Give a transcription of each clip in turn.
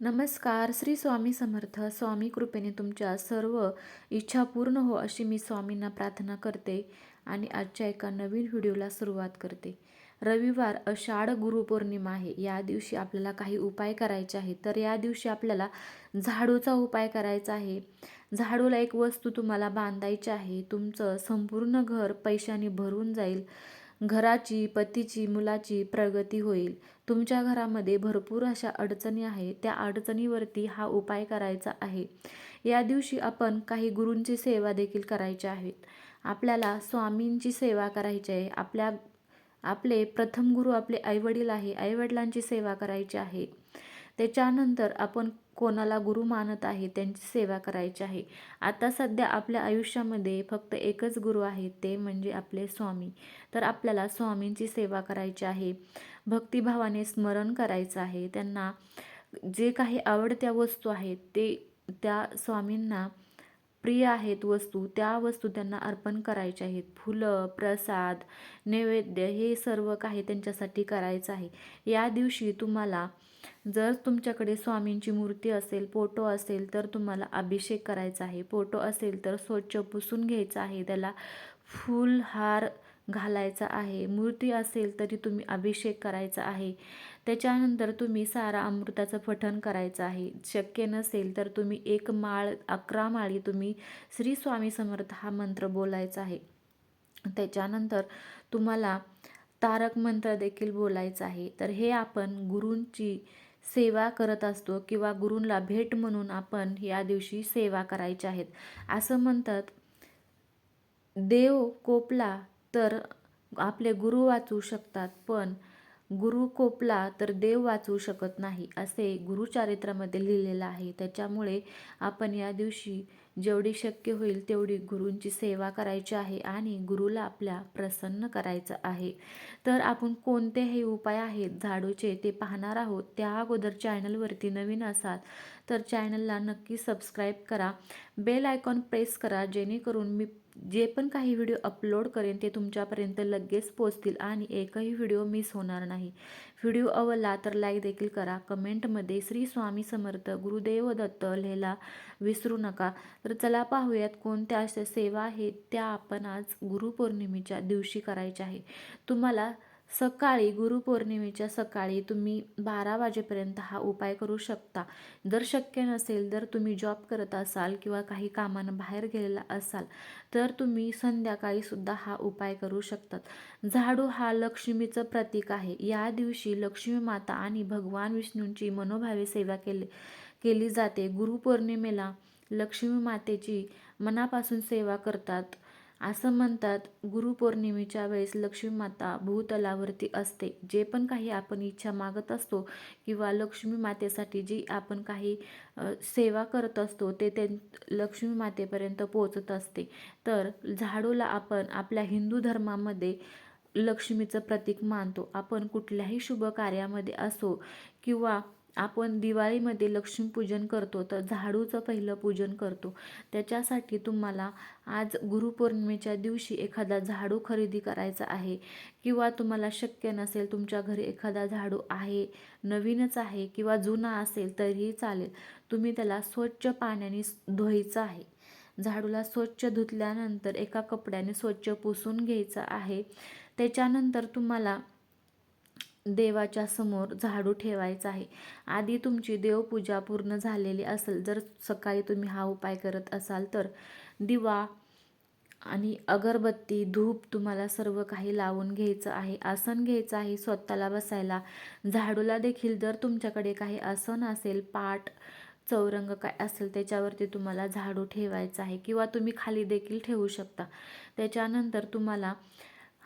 नमस्कार श्री स्वामी समर्थ स्वामी कृपेने तुमच्या सर्व इच्छा पूर्ण हो अशी मी स्वामींना प्रार्थना करते आणि आजच्या एका नवीन व्हिडिओला सुरुवात करते. रविवार अषाढ गुरुपौर्णिमा आहे. या दिवशी आपल्याला काही उपाय करायचे आहे तर या दिवशी आपल्याला झाडूचा उपाय करायचा आहे. झाडूला एक वस्तू तुम्हाला बांधायची आहे. तुमचं संपूर्ण घर पैशाने भरून जाईल. घराची पतीची मुलाची प्रगती होईल. तुमच्या घरामध्ये भरपूर अशा अडचणी आहे त्या अडचणीवरती हा उपाय करायचा आहे. या दिवशी आपण काही गुरूंची सेवा देखील करायची आहेत आपल्याला स्वामींची सेवा करायची आहे. आपल्या आपले प्रथम गुरु आपले आईवडील आहे. आईवडिलांची सेवा करायची आहे. त्याच्यानंतर आपण कोणाला गुरु मानत आहे त्यांची सेवा करायची आहे. आता सध्या आपल्या आयुष्यामध्ये फक्त एकच गुरु आहे ते म्हणजे आपले स्वामी. तर आपल्याला स्वामींची सेवा करायची आहे. भक्तिभावाने स्मरण करायचं आहे. त्यांना जे काही आवडत्या वस्तू आहेत ते त्या स्वामींना प्रिय आहेत वस्तू त्या वस्तू त्यांना अर्पण करायच्या आहेत. फुलं प्रसाद नैवेद्य हे सर्व काही त्यांच्यासाठी करायचं आहे. या दिवशी तुम्हाला जर तुमच्याकडे स्वामींची मूर्ती असेल फोटो असेल तर तुम्हाला अभिषेक करायचा आहे. फोटो असेल तर स्वच्छ पुसून घ्यायचा आहे. त्याला फूल हार घालायचा आहे. मूर्ती असेल तरी तुम्ही अभिषेक करायचा आहे. त्याच्यानंतर तुम्ही सारा अमृताचं पठण करायचं आहे. शक्य नसेल तर तुम्ही एक माळ अकरा माळी तुम्ही श्री स्वामी समर्थ हा मंत्र बोलायचा आहे. त्याच्यानंतर तुम्हाला तारक मंत्र देखील बोलायचं आहे. तर हे आपण गुरूंची सेवा करत असतो किंवा गुरूंना भेट म्हणून आपण या दिवशी सेवा करायच्या आहेत. असं म्हणतात देव कोपला तर आपले गुरु वाचू शकतात पण गुरु कोपला तर देव वाचवू शकत नाही असे गुरुचारित्रामध्ये लिहिलेलं आहे. त्याच्यामुळे आपण या दिवशी जेवढी शक्य होईल तेवढी गुरूंची सेवा करायची आहे आणि गुरुला आपल्या प्रसन्न करायचं आहे. तर आपण कोणतेही उपाय आहेत झाडूचे ते पाहणार आहोत त्या अगोदर चॅनलवरती नवीन असाल तर चॅनलला नक्की सबस्क्राईब करा. बेल आयकॉन प्रेस करा जेणेकरून मी जे पण काही व्हिडिओ अपलोड करेन ते तुमच्यापर्यंत लगेच पोचतील आणि एकही व्हिडिओ मिस होणार नाही. व्हिडिओ आवडला तर लाईक देखील करा. कमेंटमध्ये श्री स्वामी समर्थ गुरुदेव दत्त लिहायला विसरू नका. तर चला पाहूयात कोणत्या अशा सेवा आहेत त्या आपण आज गुरुपौर्णिमेच्या दिवशी करायच्या आहे. तुम्हाला सकाळी गुरुपौर्णिमेच्या सकाळी तुम्ही बारा वाजेपर्यंत हा उपाय करू शकता. जर शक्य नसेल जर तुम्ही जॉब करत असाल किंवा काही कामानं बाहेर गेलेला असाल तर तुम्ही संध्याकाळी सुद्धा हा उपाय करू शकतात. झाडू हा लक्ष्मीचं प्रतीक आहे. या दिवशी लक्ष्मी माता आणि भगवान विष्णूंची मनोभावे सेवा केली केली जाते. गुरुपौर्णिमेला लक्ष्मी मातेची मनापासून सेवा करतात. असं म्हणतात गुरुपौर्णिमेच्या वेळेस लक्ष्मी माता भूतलावरती असते. जे पण काही आपण इच्छा मागत असतो किंवा लक्ष्मी मातेसाठी जी आपण काही सेवा करत असतो ते ते लक्ष्मी मातेपर्यंत पोचत असते. तर झाडूला आपण आपल्या हिंदू धर्मामध्ये लक्ष्मीचं प्रतीक मानतो. आपण कुठल्याही शुभ कार्यामध्ये असो किंवा आपण दिवाळीमध्ये लक्ष्मीपूजन करतो तर झाडूचं पहिलं पूजन करतो. त्याच्यासाठी तुम्हाला आज गुरुपौर्णिमेच्या दिवशी एखादा झाडू खरेदी करायचा आहे किंवा तुम्हाला शक्य नसेल तुमच्या घरी एखादा झाडू आहे नवीनच आहे किंवा जुना असेल तरीही चालेल. तुम्ही त्याला स्वच्छ पाण्याने धुवायचं आहे. झाडूला स्वच्छ धुतल्यानंतर एका कपड्याने स्वच्छ पुसून घ्यायचं आहे. त्याच्यानंतर तुम्हाला देवाच्या समोर झाडू ठेवायचा आहे. आधी तुमची देवपूजा पूर्ण झालेली असेल जर सकाळी तुम्ही हा उपाय करत असाल तर. दिवा आणि अगरबत्ती धूप तुम्हाला सर्व काही लावून घ्यायचं आहे. आसन घ्यायचं आहे स्वतःला बसायला. झाडूला देखील जर तुमच्याकडे काही आसन असेल पाठ चौरंग काय असेल त्याच्यावरती तुम्हाला झाडू ठेवायचं आहे किंवा तुम्ही खाली देखील ठेवू शकता. त्याच्यानंतर तुम्हाला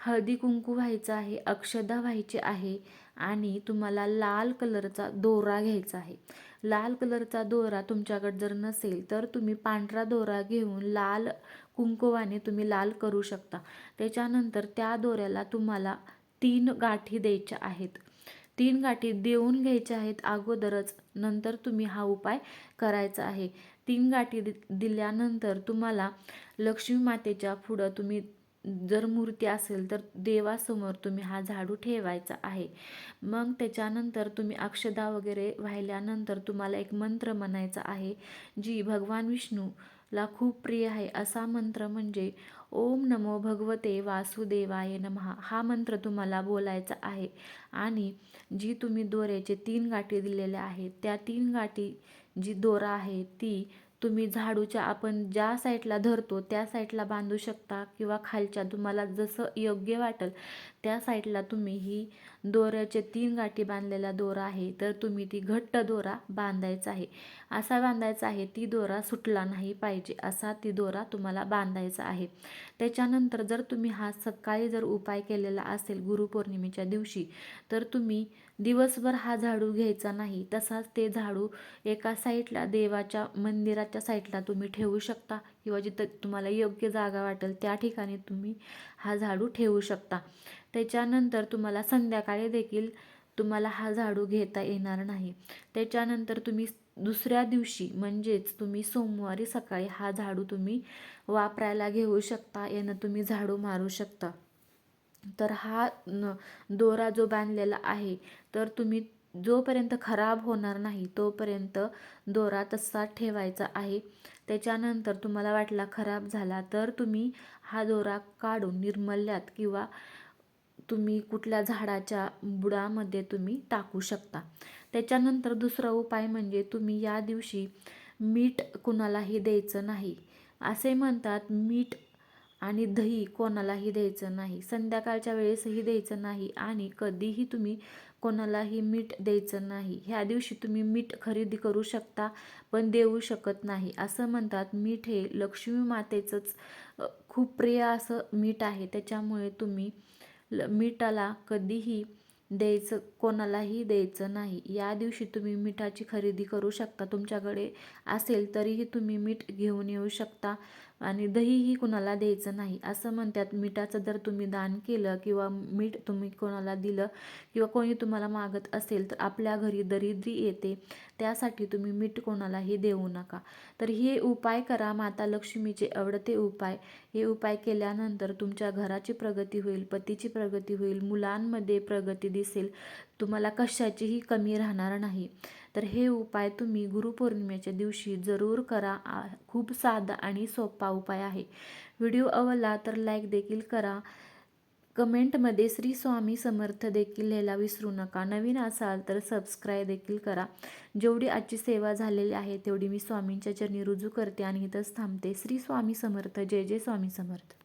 हळदी कुंकू व्हायचं आहे अक्षदा व्हायची आहे आणि तुम्हाला लाल कलरचा दोरा घ्यायचा आहे. लाल कलरचा दोरा तुमच्याकडे जर नसेल तर तुम्ही पांढरा दोरा घेऊन लाल कुंकुवाने तुम्ही लाल करू शकता. त्याच्यानंतर त्या दोऱ्याला तुम्हाला तीन गाठी द्यायच्या आहेत. तीन गाठी देऊन घ्यायच्या आहेत अगोदरच नंतर तुम्ही हा उपाय करायचा आहे. तीन गाठी दिल्यानंतर तुम्हाला लक्ष्मी मातेच्या पुढं तुम्ही जर मूर्ती असेल तर देवासमोर तुम्ही हा झाडू ठेवायचा आहे. मग त्याच्यानंतर तुम्ही अक्षदा वगैरे वाहिल्यानंतर तुम्हाला एक मंत्र म्हणायचा आहे जी भगवान विष्णूला खूप प्रिय आहे. असा मंत्र म्हणजे ओम नमो भगवते वासुदेवाय नमः हा मंत्र तुम्हाला बोलायचा आहे. आणि जी तुम्ही दोऱ्याचे तीन गाठी दिलेल्या आहेत त्या तीन गाठी जी दोरा आहे ती तुम्ही झाडूच्या आपण ज्या साईडला धरतो त्या साईडला बांधू शकता किंवा खालच्या तुम्हाला जसं योग्य वाटेल त्या साईडला तुम्ही ही दोऱ्याचे तीन गाठी बांधलेला दोरा आहे. तर तुम्ही ती घट्ट दोरा बांधायचा आहे. असा बांधायचा आहे ती दोरा सुटला नाही पाहिजे असा ती दोरा तुम्हाला बांधायचा आहे. त्याच्यानंतर जर तुम्ही हा सकाळी जर उपाय केलेला असेल गुरुपौर्णिमेच्या दिवशी तर तुम्ही दिवसभर हा झाडू घ्यायचा नाही. तसाच ते झाडू एका साईडला देवाच्या मंदिराच्या साईडला तुम्ही ठेवू शकता किंवा जिथं तुम्हाला योग्य जागा वाटेल त्या ठिकाणी तुम्ही हा झाडू ठेवू शकता. त्याच्यानंतर तुम्हाला संध्याकाळी देखील तुम्हाला हा झाडू घेता येणार नाही. त्याच्यानंतर तुम्ही दुसऱ्या दिवशी म्हणजेच तुम्ही सोमवारी सकाळी हा झाडू तुम्ही वापरायला घेऊ शकता यानं तुम्ही झाडू मारू शकता. तर हा न दोरा जो बांधलेला आहे तर तुम्ही जोपर्यंत खराब होणार नाही तोपर्यंत दोरा तसा ठेवायचा आहे. त्याच्यानंतर तुम्हाला वाटला खराब झाला तर तुम्ही हा दोरा काढून निर्मल्यात किंवा तुम्ही कुठल्या झाडाच्या बुडामध्ये तुम्ही टाकू शकता. त्याच्यानंतर दुसरा उपाय म्हणजे तुम्ही या दिवशी मीठ कुणालाही द्यायचं नाही. असे म्हणतात मीठ आणि दही कोणालाही द्यायचं नाही. संध्याकाळच्या वेळेसही द्यायचं नाही आणि कधीही तुम्ही कोणालाही मीठ द्यायचं नाही. ह्या दिवशी तुम्ही मीठ खरेदी करू शकता पण देऊ शकत नाही. असं म्हणतात मीठ हे लक्ष्मी मातेचंच खूप प्रिय असं मीठ आहे. त्याच्यामुळे तुम्ही ल मिठाला कधीही द्यायचं कोणालाही द्यायचं नाही. या दिवशी तुम्ही मिठाची खरेदी करू शकता. तुमच्याकडे असेल तरीही तुम्ही मीठ घेऊन येऊ शकता. आणि दहीही कुणाला द्यायचं नाही. असं म्हणतात मिठाचं जर तुम्ही दान केलं किंवा मीठ तुम्ही कोणाला दिलं किंवा कोणी तुम्हाला मागत असेल तर आपल्या घरी दरिद्री येते. त्यासाठी तुम्ही मीठ कोणालाही देऊ नका. तर हे उपाय करा माता लक्ष्मीचे आवडते उपाय. हे उपाय केल्यानंतर तुमच्या घराची प्रगती होईल पतीची प्रगती होईल मुलांमध्ये प्रगती दिसेल. तुम्हाला कशाचीही कमी राहणार नाही. तर हे उपाय तुम्ही गुरुपौर्णिमेच्या दिवशी जरूर करा. खूप साधा आणि सोपा उपाय आहे. व्हिडिओ आवडला तर लाईक देखील करा. कमेंटमध्ये श्री स्वामी समर्थ देखील लिहायला विसरू नका. नवीन असाल तर सबस्क्राईब देखील करा. जेवढी आजची सेवा झालेली आहे तेवढी मी स्वामींच्या चरणी रुजू करते आणि इथंच थांबते. श्री स्वामी समर्थ. जय जय स्वामी समर्थ.